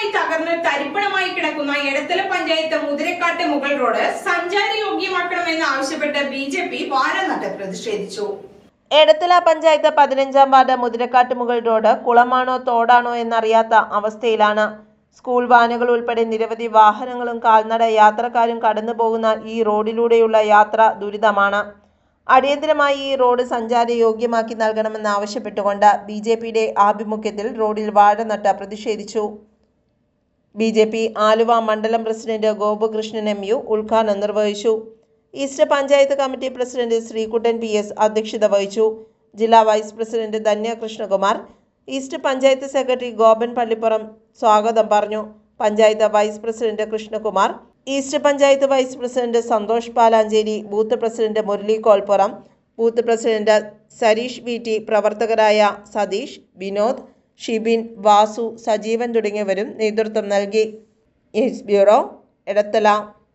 പൂർണമായി തകർന്ന് തരിപ്പണമായി കിടക്കുന്ന എടത്തല പഞ്ചായത്ത് മുതിരക്കാട്ട് മുകൾ റോഡ് സഞ്ചാര യോഗ്യമാക്കണമെന്ന് ആവശ്യപ്പെട്ട് ബി ജെ പി വാരനട്ട് പ്രതിഷേധിച്ചു. എടത്തല പഞ്ചായത്ത് പതിനഞ്ചാം വാർഡ് മുതിരക്കാട്ട് മുകൾ റോഡ് കുളമാണോ തോടാണോ എന്നറിയാത്ത അവസ്ഥയിലാണ്. സ്കൂൾ വാനുകൾ ഉൾപ്പെടെ നിരവധി വാഹനങ്ങളും കാൽനട യാത്രക്കാരും കടന്നു പോകുന്ന ഈ റോഡിലൂടെയുള്ള യാത്ര ദുരിതമാണ്. അടിയന്തരമായി ഈ റോഡ് സഞ്ചാര യോഗ്യമാക്കി നൽകണമെന്നാവശ്യപ്പെട്ടുകൊണ്ട് ബി ജെ പിയുടെ ആഭിമുഖ്യത്തിൽ റോഡിൽ വാഴ നട്ട് പ്രതിഷേധിച്ചു. ബി ജെ പി ആലുവ മണ്ഡലം പ്രസിഡന്റ് ഗോപകൃഷ്ണൻ എം യു ഉദ്ഘാടനം നിർവഹിച്ചു. East panchayat committee president Sreekuttan P S അധ്യക്ഷത വഹിച്ചു. ജില്ലാ vice president Dhanya Krishnakumar east panchayat secretary Gopan Pallippuram സ്വാഗതം പറഞ്ഞു. Panchayat vice president Krishnakumar east panchayat vice president Santhosh Palancheri booth president Murali Kolppuram booth president Sareesh V T പ്രവർത്തകരായ സതീഷ് വിനോദ് ഷിബിൻ വാസു സജീവൻ തുടങ്ങിയവരും നേതൃത്വം നൽകി. News bureau Edathala.